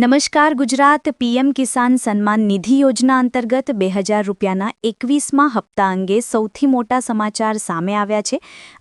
નમસ્કાર ગુજરાત પીએમ કિસાન સન્માન નિધિ યોજના અંતર્ગત બે હજાર રૂપિયાના એકવીસમાં હપ્તા અંગે સૌથી મોટા સમાચાર સામે આવ્યા છે.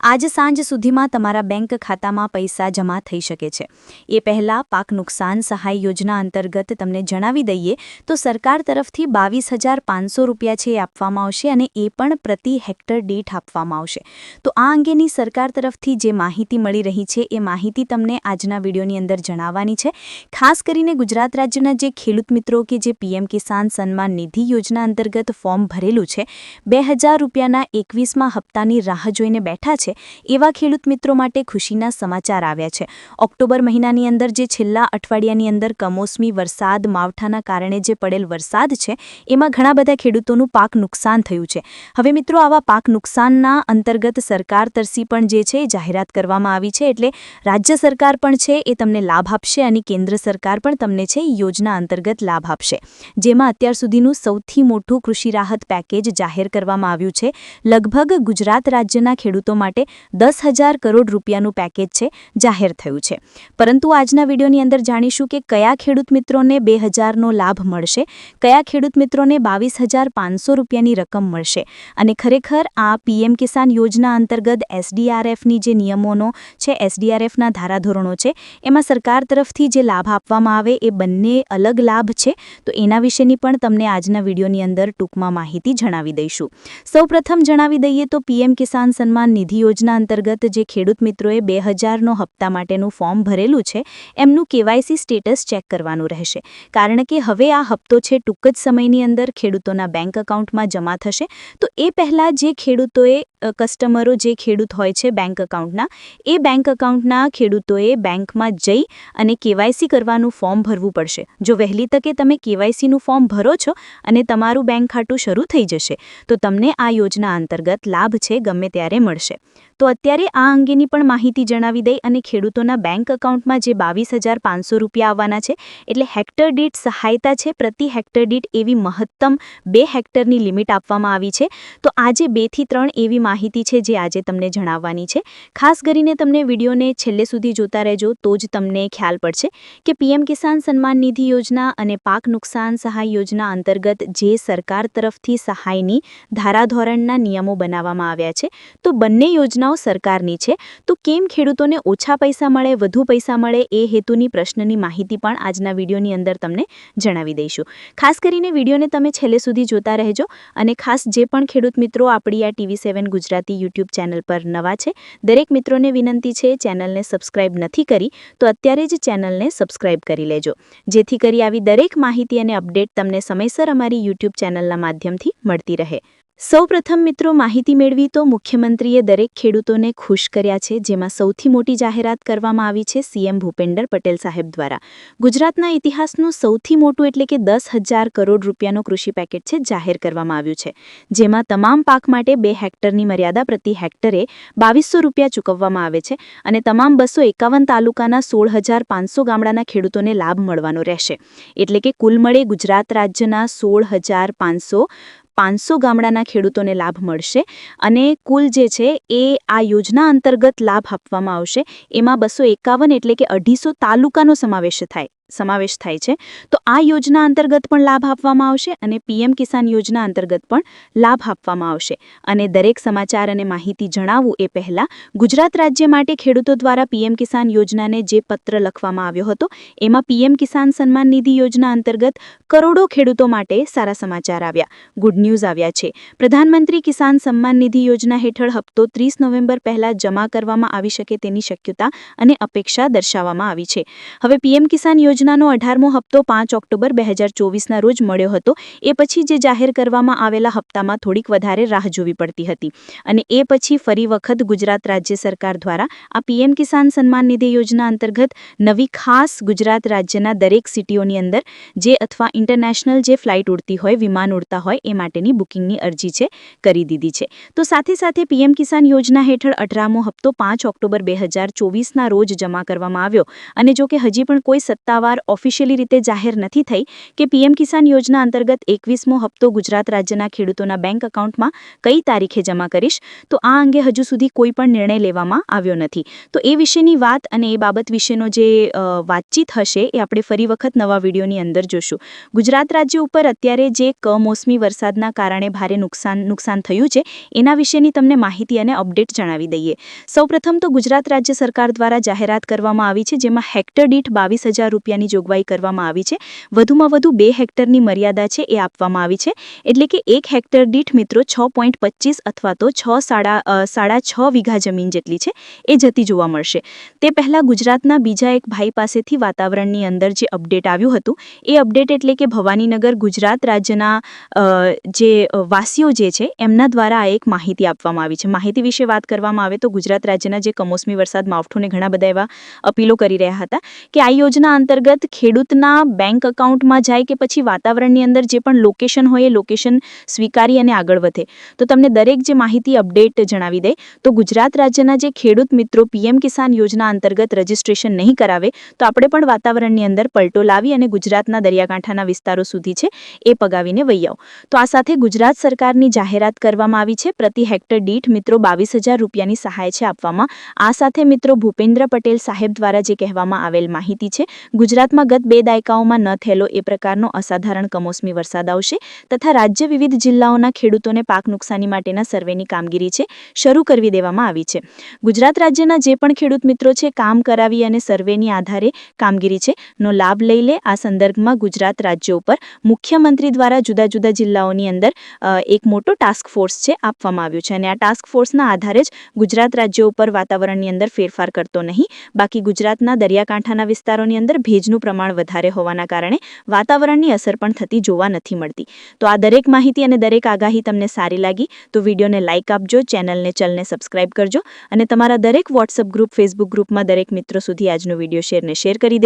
આજ સાંજ સુધીમાં તમારા બેંક ખાતામાં પૈસા જમા થઈ શકે છે. એ પહેલાં પાક નુકસાન સહાય યોજના અંતર્ગત તમને જણાવી દઈએ તો સરકાર તરફથી બાવીસ હજાર પાંચસો રૂપિયા છે એ આપવામાં આવશે અને એ પણ પ્રતિ હેક્ટર દીઠ આપવામાં આવશે. તો આ અંગેની સરકાર તરફથી જે માહિતી મળી રહી છે એ માહિતી તમને આજના વિડીયોની અંદર જણાવવાની છે. ખાસ કરીને ગુજરાત રાજ્યના જે ખેડૂત મિત્રો કે જે પીએમ કિસાન સન્માન નિધિ યોજના અંતર્ગત ફોર્મ ભરેલું છે, બે હજાર રૂપિયાના એકવીસમાં હપ્તાની રાહ જોઈને બેઠા છે, એવા ખેડૂત મિત્રો માટે ખુશીના સમાચાર આવ્યા છે. ઓક્ટોબર મહિનાની અંદર જે છેલ્લા અઠવાડિયાની અંદર કમોસમી વરસાદ, માવઠાના કારણે જે પડેલ વરસાદ છે, એમાં ઘણા બધા ખેડૂતોનું પાક નુકસાન થયું છે. હવે મિત્રો, આવા પાક નુકસાનના અંતર્ગત સરકાર તરસી પણ જે છે, એ જાહેરાત કરવામાં આવી છે, એટલે રાજ્ય સરકાર પણ છે, એ તમને લાભ આપશે અને કેન્દ્ર સરકાર પણ તમને છે યોજના અંતર્ગત લાભ આપશે. જેમાં અત્યાર સુધીનું સૌથી મોટું કૃષિ રાહત પેકેજ જાહેર કરવામાં આવ્યું છે. લગભગ ગુજરાત રાજ્યના ખેડૂતો માટે દસ કરોડ રૂપિયાનું પેકેજ છે, જાહેર થયું છે. પરંતુ આજના વિડીયોની અંદર જાણીશું કે કયા ખેડૂત મિત્રોને બે હજારનો લાભ મળશે, કયા ખેડૂત મિત્રોને બાવીસ રૂપિયાની રકમ મળશે અને ખરેખર આ પીએમ કિસાન યોજના અંતર્ગત એસડીઆરએફની જે નિયમોનો છે, એસડીઆરએફના ધારાધોરણો છે, એમાં સરકાર તરફથી જે લાભ આપવામાં આવે એ બંને અલગ લાભ છે. તો એના વિશેની પણ તમને આજના વિડીયોની અંદર ટૂંકમાં માહિતી જણાવી દઈશું. સૌપ્રથમ જણાવી દઈએ તો પીએમ કિસાન સન્માન નિધિ યોજના અંતર્ગત જે ખેડૂત મિત્રોએ બે હજારનો હપ્તા માટેનું ફોર્મ ભરેલું છે, એમનું કેવાયસી સ્ટેટસ ચેક કરવાનું રહેશે. કારણ કે હવે આ હપ્તો છે ટૂંક જ સમયની અંદર ખેડૂતોના બેંક એકાઉન્ટમાં જમા થશે. તો એ પહેલાં જે ખેડૂતોએ કસ્ટમરો જે ખેડૂત હોય છે બેંક એકાઉન્ટના એ બેંક એકાઉન્ટના ખેડૂતોએ બેંકમાં જઈ અને કેવાયસી કરવાનું ફોર્મ ભરવું પડશે. જો વહેલી તકે તમે કેવાયસીનું ફોર્મ ભરો છો અને તમારું બેંક ખાતું શરૂ થઈ જશે, તો તમને આ યોજના અંતર્ગત લાભ છે, ગમે ત્યારે મળશે. તો અત્યારે આ અંગેની પણ માહિતી જણાવી દઈ અને ખેડૂતોના બેંક એકાઉન્ટમાં જે બાવીસ હજાર પાંચસો રૂપિયા આવવાના છે, એટલે હેક્ટર દીઠ સહાયતા છે, પ્રતિ હેક્ટર દીઠ એવી મહત્તમ બે હેક્ટરની લિમિટ આપવામાં આવી છે. તો આજે બેથી ત્રણ એવી માહિતી છે જે આજે તમને જણાવવાની છે. ખાસ કરીને તમને વિડીયોને છેલ્લે સુધી જોતા રહેજો, તો જ તમને ખ્યાલ પડશે કે પીએમ કિસાન સન્માન નિધિ યોજના અને પાક નુકસાન સહાય યોજના અંતર્ગત જે સરકાર તરફથી સહાયની ધારાધોરણના નિયમો બનાવવામાં આવ્યા છે, તો બંને યોજનાઓ સરકારની છે. તો કેમ ખેડૂતોને ઓછા પૈસા મળે, વધુ પૈસા મળે એ હેતુની પ્રશ્નની માહિતી પણ આજના વિડીયોની અંદર તમને જણાવી દઈશું. ખાસ કરીને વિડીયોને તમે છેલ્લે સુધી જોતા રહેજો અને ખાસ જે પણ ખેડૂત મિત્રો આપણી આ TV seven Gujarati YouTube channel પર નવા છે. દરેક મિત્રોને વિનંતી છે, ચેનલને સબસ્ક્રાઇબ નથી કરી, તો અત્યારે જ ચેનલને સબસ્ક્રાઇબ કરી લેજો. જેથી કરી આવી દરેક માહિતી અને અપડેટ તમને સમયસર અમારી યુટ્યુબ ચેનલના માધ્યમથી મળતી રહે. સૌપ્રથમ મિત્રો માહિતી મેળવી તો મુખ્યમંત્રીએ દરેક ખેડૂતોને ખુશ કર્યા છે, જેમાં સૌથી મોટી જાહેરાત કરવામાં આવી છે સીએમ ભૂપેન્દર પટેલ સાહેબ દ્વારા. ગુજરાતના ઇતિહાસનું સૌથી મોટું એટલે કે દસ હજાર કરોડ રૂપિયાનું કૃષિ પેકેટ છે, જાહેર કરવામાં આવ્યું છે. જેમાં તમામ પાક માટે બે હેક્ટરની મર્યાદા પ્રતિ હેક્ટરે બાવીસો રૂપિયા ચૂકવવામાં આવે છે અને તમામ બસો એકાવન તાલુકાના સોળ હજાર પાંચસો ગામડાના ખેડૂતોને લાભ મળવાનો રહેશે. એટલે કે કુલ મળે ગુજરાત રાજ્યના સોળ હજાર પાંચસો પાંચસો ગામડાના ખેડૂતોને લાભ મળશે અને કુલ જે છે એ આ યોજના અંતર્ગત લાભ આપવામાં આવશે. એમાં બસો એકાવન એટલે કે અઢીસો તાલુકાનો સમાવેશ થાય. સમાવેશ થાય છે. તો આ યોજના અંતર્ગત પણ લાભ આપવામાં આવશે અને પીએમ કિસાન યોજના અંતર્ગત પણ લાભ આપવામાં આવશે. અને દરેક સમાચાર અને માહિતી જણાવવું એ પહેલાં ગુજરાત રાજ્ય માટે ખેડૂતો દ્વારા પીએમ કિસાન યોજનાને જે પત્ર લખવામાં આવ્યો હતો, એમાં પીએમ કિસાન સન્માન નિધિ યોજના અંતર્ગત કરોડો ખેડૂતો માટે સારા સમાચાર આવ્યા. ગુડ ન્યૂઝ આવ્યા છે. પ્રધાનમંત્રી કિસાન સન્માન નિધિ યોજના હેઠળ હપ્તો ત્રીસ નવેમ્બર પહેલાં જમા કરવામાં આવી શકે તેની શક્યતા અને અપેક્ષા દર્શાવવામાં આવી છે. હવે પીએમ કિસાન યોજના યોજનાનો અઢારમો હપ્તો પાંચ ઓક્ટોબર બે હજાર ચોવીસના રોજ મળ્યો હતો. એ પછી જે જાહેર કરવામાં આવેલા હપ્તામાં થોડીક વધારે રાહ જોવી પડતી હતી. અને એ પછી ફરી વખત ગુજરાત રાજ્ય સરકાર દ્વારા આ પીએમ કિસાન સન્માન નિધિ યોજના અંતર્ગત નવી ખાસ ગુજરાત રાજ્યના દરેક સિટીઓની અંદર જે અથવા ઇન્ટરનેશનલ જે ફ્લાઇટ ઉડતી હોય, વિમાન ઉડતા હોય, એ માટેની બુકિંગની અરજી છે, કરી દીધી છે. તો સાથે સાથે પીએમ કિસાન યોજના હેઠળ અઢારમો હપ્તો પાંચ ઓક્ટોબર બે હજાર ચોવીસના રોજ જમા કરવામાં આવ્યો. અને જો કે હજી પણ કોઈ સત્તાવાર સત્તાવાર ઓફિશિયલી રીતે જાહેર નથી થઈ કે પીએમ કિસાન યોજના અંતર્ગત એકવીસમો હપ્તો ગુજરાત રાજ્યના ખેડૂતોના બેંક એકાઉન્ટમાં કઈ તારીખે જમા કરીશ? તો આ અંગે હજુ સુધી કોઈ પણ નિર્ણય લેવામાં આવ્યો નથી. તો એ વિશેની વાત અને એ બાબત વિશેનો જે વાતચીત હશે એ આપણે ફરી વખત નવા વિડીયોની અંદર જોશું. ગુજરાત રાજ્ય ઉપર અત્યારે જે કમોસમી વરસાદના કારણે ભારે નુકસાન નુકસાન થયું છે, એના વિશેની તમને માહિતી અને અપડેટ જણાવી દઈએ. સૌપ્રથમ તો ગુજરાત રાજ્ય સરકાર દ્વારા જાહેરાત કરવામાં આવી છે, જેમાં હેક્ટર દીઠ બાવીસ હજાર રૂપિયાની જોગવાઈ કરવામાં આવી છે. વધુમાં વધુ બે હેક્ટરની મર્યાદા છે એ આપવામાં આવી છે. એટલે કે એક હેક્ટર દીઠ મિત્રો છ અથવા તો છ સાડા સાડા છ વીઘા જમીન જેટલી છે એ જતી જોવા મળશે. તે પહેલાં ગુજરાતના બીજા એક ભાઈ પાસેથી વાતાવરણની અંદર જે અપડેટ આવ્યું હતું, એ અપડેટ એટલે કે ભવાનીનગર ગુજરાત રાજ્યના જે વાસીઓ જે છે એમના દ્વારા આ એક માહિતી આપવામાં આવી છે. માહિતી વિશે વાત કરવામાં આવે તો ગુજરાત રાજ્યના જે કમોસમી વરસાદ માવઠુંને ઘણા બધા એવા અપીલો કરી રહ્યા હતા કે આ યોજના અંતર્ગત ખેડૂતના બેંક એકાઉન્ટમાં જાય કે પછી વાતાવરણની અંદર જે પણ લોકેશન હોય એ લોકેશન સ્વીકારી અને આગળ વધે. તો તમને દરેક જે માહિતી અપડેટ જણાવી દે, તો ગુજરાત રાજ્યના જે ખેડૂત મિત્રો પીએમ કિસાન યોજના અંતર્ગત રજીસ્ટ્રેશન નહીં કરાવે, તો આપણે પણ વાતાવરણની અંદર પલટો લાવી અને ગુજરાતના દરિયાકાંઠાના વિસ્તારો સુધી છે એ પગાવીને વૈયાઓ તો આ સાથે ગુજરાત સરકારની જાહેરાત કરવામાં આવી છે. પ્રતિ હેક્ટર દીઠ મિત્રો બાવીસ હજાર રૂપિયાની સહાય છે આપવામાં. આ સાથે મિત્રો ભૂપેન્દ્ર પટેલ સાહેબ દ્વારા જે કહેવામાં આવેલ માહિતી છે ગુજરાતમાં ગત બે દાયકાઓમાં ન થયેલો એ પ્રકારનો અસાધારણ કમોસમી વરસાદ આવશે તથા રાજ્ય વિવિધ જિલ્લાઓના ખેડૂતોને પાક નુકસાની માટેના સર્વેની કામગીરી છે, શરૂ કરવી દેવામાં આવી છે. ગુજરાત રાજ્યના જે પણ ખેડૂત મિત્રો છે, કામ કરાવી અને સર્વેની આધારે કામગીરી છે, નો લાભ લઈ લે આ સંદર્ભમાં ગુજરાત રાજ્ય ઉપર મુખ્યમંત્રી દ્વારા જુદા જુદા જિલ્લાઓની અંદર એક મોટો ટાસ્ક ફોર્સ છે, આપવામાં આવ્યો છે. અને આ ટાસ્ક ફોર્સના આધારે જ ગુજરાત રાજ્ય ઉપર વાતાવરણની અંદર ફેરફાર કરતો નહીં. બાકી ગુજરાતના દરિયાકાંઠાના વિસ્તારોની અંદર ભેજનું પ્રમાણ વધારે હોવાના કારણે વાતાવરણની અસર પણ થતી જોવા નથી મળતી. તો આ દરેક માહિતી અને દરેક આગાહી તમને સારી લાગી તો વિડીયોને લાઇક આપજો, ચેનલને ચલને સબસ્ક્રાઇબ કરજો અને તમારા દરેક વોટ્સઅપ ગ્રુપ ફેસબુક ગ્રુપમાં દરેક મિત્રો સુધી આજનો વીડિયો શેરને શેર કરી દેજો.